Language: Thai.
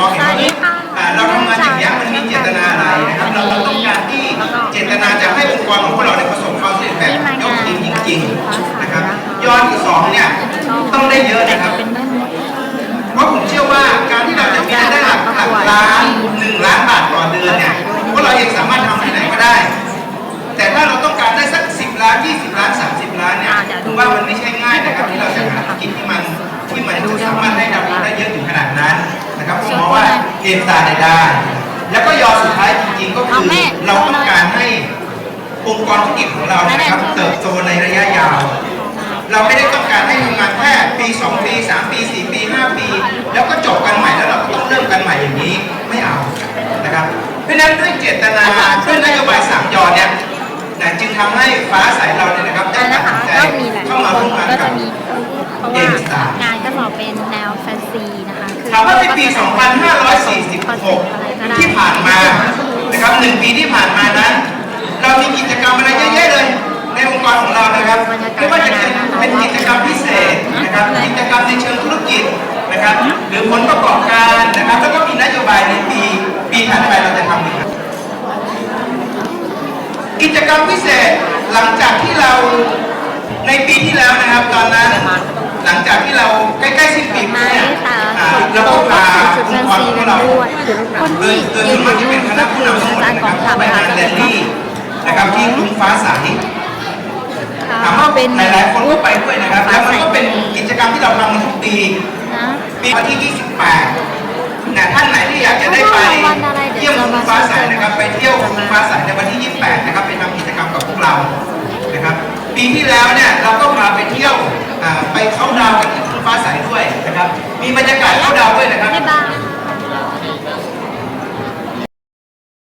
มองเห็นว่าเฮ้ยอ่าเราทำงานอย่างนี้ยมันมีเจตนาอะไรนะครับ เราเราต้องการที่เจตนาจะให้องค์กรของพวกเราเนี่ยประสบความสำเร็จแบบยอดทีมจริงๆนะครับยอดที่สองเนี่ยต้องได้เยอะนะครับเป็นแม่มดเพราะผมเชื่อว่าการที่เราจะมีรายได้หลักหลักล้านหนึ่งล้านบาทต่อเดือนเนี่ยพวกเราเองสามารถทำที่ไหนก็ได้ แต่ถ้าเราต้องการได้สักสิบล้านยี่สิบล้านสามสิบล้านเนี่ยผมว่ามันไม่ใช่ง่ายนะครับที่เราจะหาธุรกิจที่มันที่มันจะสามารถได้ดำได้เยอะถึงขนาดนั้นนะครับผมมองว่า เกมตาได้ได้ แล้วก็ยอสุดท้ายจริงๆก็คือเราต้องการให้องค์กรธุรกิจของเรานะครับเติบโตในระยะยาว เราไม่ได้ต้องการให้ทำงานแค่ปี2ปี3ปี4ปี5ปี แล้วก็จบกันใหม่แล้วเราก็ต้องเริ่มกันใหม่อย่างนี้ไม่เอานะครับ เพราะฉะนั้นด้วยเจตนาด้วยนโยบายสามยอเนี่ยนะจึงทำให้ฟ้าใสเราเนี่ยนะครับได้อันตันะดคะสินใจก็มีหลายเข้ามาร่วมงานก็กัจะบมีเพราะว่างานก็จะออกเป็นแนวแฟนซีนะคะคือถามว่าในปี 2546ที่ผ่านมานะครับหนึ่งปีที่ผ่านมานั้น เรามีกิจกรรมอะไรเยอะแยะเลย ในองค์กรของเรานะครับไม่ว่าจะเป็นกิจกรรมพิเศษนะครับกิจกรรมในเชิงธุรกิจนะครับหรือผลประกอบการนะครับแล้วก็มีนโยบายในปีปีถัดไปเราจะทำอีกครับกิจกรรมพิเศษหลังจากที่เราในปีที่แล้วนะครับ ตอนนั้นหลังจากที่เราใกล้ๆสิ้นปีเนี่ย ยที่โดยยืส่วนนมากอยู่จะเป็นคณะก็ผู้คือนำทั้งหมดอาจารย์นะกคอรังบทัพไปนะคะงานจะแรเป็นลลี่นะครับที่ลุงฟ้าใสถามว่าเป็นหลายๆคนก็ไปด้วยนะครับแล้วมันก็เป็นกิจกรรมที่เราทำมาทุกปีนะปีวันที่ 28นะท่านไหนที่อยากจะได้ไปเที่ยวลุงฟ้าใสนะครับ ไปเที่ยวลุงฟ้าใสในวันที่ 28 นะครับไปทำกิจกรรมกับพวกเรานะครับ ปีที่แล้วเนี่ยเราก็พาไปเที่ยวอ่าไปเข้าน์ดาวน์กันที่ลุงฟ้าใสด้วยนะครับ มีบรรยากาศเข้าน์ดาวน์ด้วยนะครับบ๊ายบาย